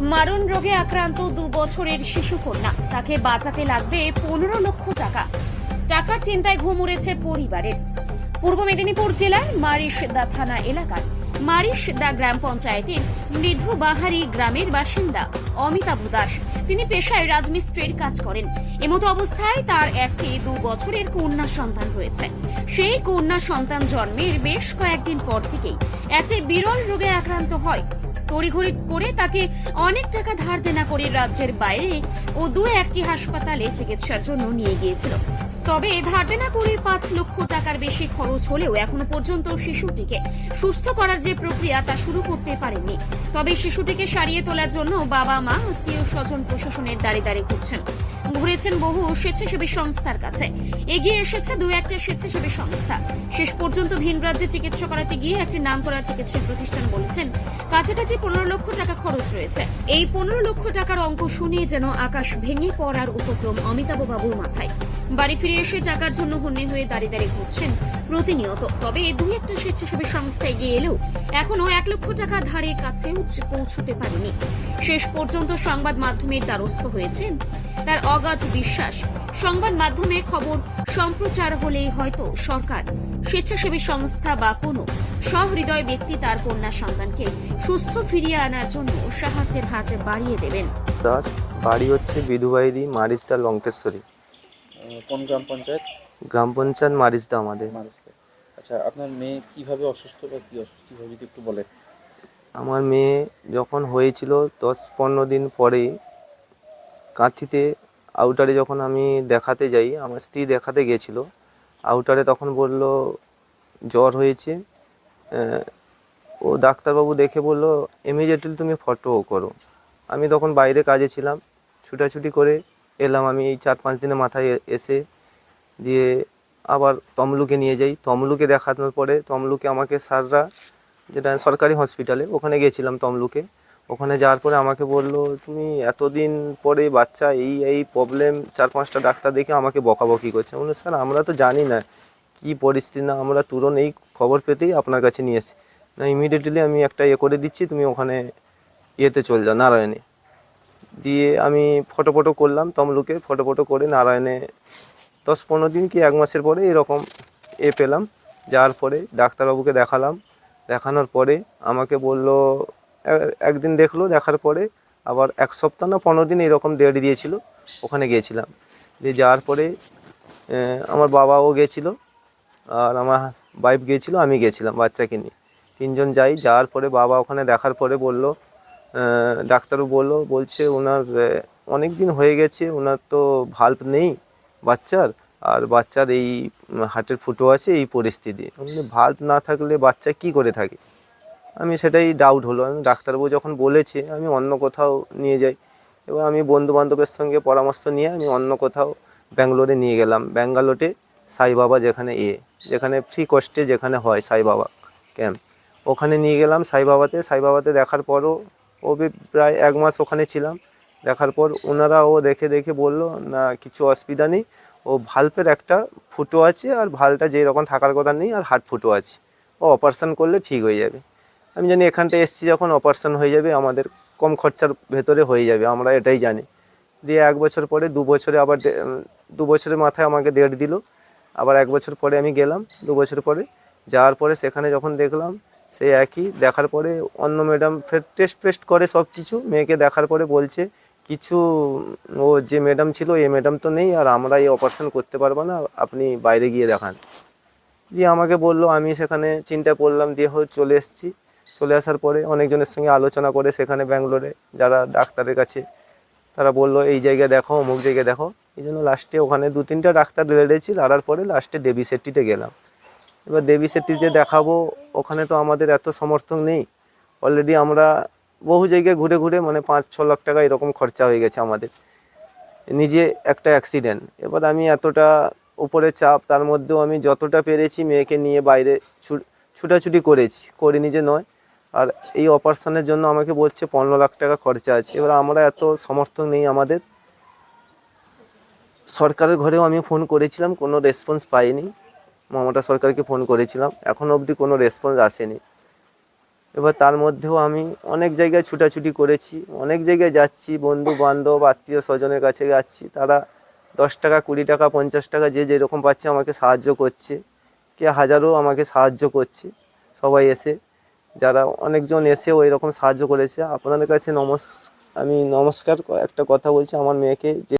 মারণ রোগে আক্রান্ত দু বছরের শিশু কন্যা। তাকে বাঁচাতে লাগবে পনেরো লক্ষ টাকা। টাকার চিন্তায় ঘুম উড়েছে পরিবারের। পূর্ব মেদিনীপুর জেলার মারিশদা থানা এলাকার মারিশদা গ্রাম পঞ্চায়েতের মৃধু বাহারি গ্রামের বাসিন্দা অমিতাভ দাস। তিনি পেশায় রাজমিস্ত্রির কাজ করেন। এমতো অবস্থায় তার একটি দু বছরের কন্যা সন্তান রয়েছে। সেই কন্যা সন্তান জন্মের বেশ কয়েকদিন পর থেকেই একটি বিরল রোগে আক্রান্ত হয়। তড়িঘড়ি করে তাকে অনেক টাকা ধার দেনা করে রাজ্যের বাইরে ও দু একটি হাসপাতালে চিকিৎসার জন্য নিয়ে গিয়েছিল। তবে ধার দেনা করে পাঁচ লক্ষ টাকার বেশি খরচ হলেও এখনও পর্যন্ত শিশুটিকে সুস্থ করার যে প্রক্রিয়া তা শুরু করতে পারেননি। তবে শিশুটিকে সারিয়ে তোলার জন্য বাবা, মা, আত্মীয় স্বজন প্রশাসনের দাঁড়িয়ে দাঁড়িয়ে ঘুরছেন। ঘুরেছেন বহু স্বেচ্ছাসেবী সংস্থার কাছে। এগিয়ে এসেছে দু একটা স্বেচ্ছাসেবী সংস্থা। শেষ পর্যন্ত ভিন রাজ্যে চিকিৎসা করাতে গিয়ে একটি নাম করা চিকিৎসা প্রতিষ্ঠান বলেছেন, কাছাকাছি পনেরো লক্ষ টাকা খরচ রয়েছে। এই পনেরো লক্ষ টাকার অঙ্ক শুনে যেন আকাশ ভেঙে পড়ার উপক্রম অমিতাভ বাবুর মাথায়। বাড়ি ফিরে এসে টাকার জন্য হন্যে হয়ে দাঁড়িয়ে দাঁড়িয়ে ঘুরছেন প্রতিনিয়ত। তবে দুই একটা স্বেচ্ছাসেবী সংস্থা এগিয়ে এলেও এখনও এক লক্ষ টাকা ধারে কাছে পৌঁছতে পারেনি। শেষ পর্যন্ত সংবাদ মাধ্যমের দ্বারস্থ হয়েছেন তার অগাধ বিশ্বাস। সংবাদ মাধ্যমে খবর সম্প্রচার হলেই হয়তো সরকার, স্বেচ্ছাসেবী সংস্থা বা কোনো সহৃদয় ব্যক্তি তার কন্যা সন্তানকে সুস্থ ফিরিয়ে আনার জন্য সাহায্যের হাত বাড়িয়ে দেবেন। দাস, বাড়ি হচ্ছে বিধুবাইদি, মারিস্তা, লঙ্কেশ্বরী। কোন গ্রাম পঞ্চায়েত? গ্রাম পঞ্চায়েত মারিস্তা আমাদের। আচ্ছা আপনার মেয়ে কীভাবে অসুস্থ বা কি অসুস্থ কীভাবে যদি একটু বলেন। আমার মেয়ে যখন হয়েছিল দশ পনেরো দিন পরে কাঁথিতে আউটারে যখন আমি দেখাতে যাই আমার স্ত্রী দেখাতে গেছিল আউটারে তখন বলল জ্বর হয়েছে। ও ডাক্তারবাবু দেখে বলল ইমিডিয়েটলি তুমি ফটো করো। আমি তখন বাইরে কাজে ছিলাম ছুটাছুটি করে এলাম আমি এই চার পাঁচ দিনের মাথায় এসে দিয়ে আবার তমলুকে নিয়ে যাই। তমলুকে দেখানোর পরে তমলুকে আমাকে স্যাররা যেটা সরকারি হসপিটালে, ওখানে গেছিলাম তমলুকে। ওখানে যাওয়ার পরে আমাকে বলল, তুমি এতদিন পরে বাচ্চা, এই এই প্রবলেম চার পাঁচটা ডাক্তার দেখে আমাকে বকাবকি করছে। বলল স্যার, আমরা তো জানি না কী পরিস্থিতি না, আমরা তুরন্ত এই খবর পেতেই আপনার কাছে নিয়ে এসেছি। না ইমিডিয়েটলি আমি একটা ইয়ে করে দিচ্ছি, তুমি ওখানে ইয়েতে চল যাও, নারায়ণে। দিয়ে আমি ফটো ফটো করলাম তমলুকে ফটো ফটো করে নারায়ণে দশ পনেরো দিন কি এক মাসের পরে এরকম এ পেলাম। যাওয়ার পরে ডাক্তারবাবুকে দেখালাম। দেখানোর পরে আমাকে বলল একদিন দেখল, দেখার পরে আবার এক সপ্তাহ না পনেরো দিন এরকম ডেট দিয়েছিল, ওখানে গিয়েছিলাম। দিয়ে যাওয়ার পরে আমার বাবাও গেছিল আর আমার ওয়াইফ গিয়েছিল, আমি গেছিলাম বাচ্চাকে নিয়ে। তিনজন যাই, যাওয়ার পরে বাবা ওখানে দেখার পরে বলল ডাক্তারও বলল, বলছে ওনার অনেক দিন হয়ে গেছে ওনার তো ভাল্ব নেই বাচ্চার, আর বাচ্চার এই হার্টের ফুটো আছে, এই পরিস্থিতি। ভাল্ব না থাকলে বাচ্চা কি করে থাকে? আমি সেটাই ডাউট হলো। আমি ডাক্তারবাবু যখন বলেছে, আমি অন্য কোথাও নিয়ে যাই। এবার আমি বন্ধু বান্ধবের সঙ্গে পরামর্শ নিয়ে আমি অন্য কোথাও ব্যাঙ্গালোরে নিয়ে গেলাম। ব্যাঙ্গালোরে সাই বাবা যেখানে এ, যেখানে ফ্রি কস্টে যেখানে হয় সাই বাবা ক্যাম্প ওখানে নিয়ে গেলাম সাই বাবাতে। সাই বাবাতে দেখার পরও ও প্রায় এক মাস ওখানে ছিলাম। দেখার পর ওনারা ও দেখে দেখে বলল, না, কিছু অসুবিধা নেই। ও ভাল্পের একটা ফুটো আছে আর ভালটা যেই রকম থাকার কথা নেই আর হার্ট ফুটো আছে। ও অপারেশন করলে ঠিক হয়ে যাবে। আমি জানি এখানটা এসছি যখন অপারেশন হয়ে যাবে, আমাদের কম খরচার ভেতরে হয়ে যাবে, আমরা এটাই জানি। দিয়ে এক বছর পরে, দু বছরে আবার দু বছরের মাথায় আমাকে ডেট দিল। আবার এক বছর পরে আমি গেলাম। দু বছর পরে যাওয়ার পরে সেখানে যখন দেখলাম সেই একই। দেখার পরে অন্য ম্যাডাম ফের টেস্ট ফেস্ট করে সব কিছু মেয়েকে দেখার পরে বলছে, কিছু, ও যে ম্যাডাম ছিল এই ম্যাডাম তো নেই, আর আমরা এই অপারেশন করতে পারব না, আপনি বাইরে গিয়ে দেখান। দিয়ে আমাকে বলল, আমি সেখানে চিন্তা করলাম দিয়ে চলে এসেছি। চলে আসার পরে অনেকজনের সঙ্গে আলোচনা করে সেখানে ব্যাঙ্গালোরে যারা ডাক্তারের কাছে, তারা বলল, এই জায়গায় দেখো, অমুক জায়গায় দেখো। এই জন্য লাস্টে ওখানে দু তিনটা ডাক্তার লেড়েছি লাড়ার পরে লাস্টে দেবী সেট্টিতে গেলাম। এবার দেবী সেট্টি যে দেখাবো, ওখানে তো আমাদের এত সমর্থন নেই। অলরেডি আমরা বহু জায়গায় ঘুরে ঘুরে মানে পাঁচ, ছ লাখ টাকা এরকম খরচা হয়ে গেছে আমাদের। নিজে একটা অ্যাক্সিডেন্ট এবার আমি এতটা উপরে চাপ, তার মধ্যেও আমি যতটা পেরেছি মেয়েকে নিয়ে বাইরে ছুটাছুটি করেছি। করিনি যে নয়। আর এই অপারেশনের জন্য আমাকে বলছে পনেরো লাখ টাকা খরচা আছে। এবার আমরা এত সমর্থন নেই আমাদের। সরকারের ঘরেও আমি ফোন করেছিলাম, কোনো রেসপন্স পাইনি। মমতা সরকারকে ফোন করেছিলাম। এখনও অবধি কোনো রেসপন্স আসেনি। এবার তার মধ্যেও আমি অনেক জায়গায় ছুটাছুটি করেছি, অনেক জায়গায় যাচ্ছি বন্ধু বান্ধব আত্মীয় স্বজনের কাছে যাচ্ছি। তারা দশ টাকা, কুড়ি টাকা, পঞ্চাশ টাকা যে যেরকম পাচ্ছে আমাকে সাহায্য করছে। কে হাজারও আমাকে সাহায্য করছে সবাই এসে। যারা অনেকজন এসেও এরকম সাহায্য করেছে। আপনাদের কাছে নমস, আমি নমস্কার, একটা কথা বলছি আমার মেয়েকে যে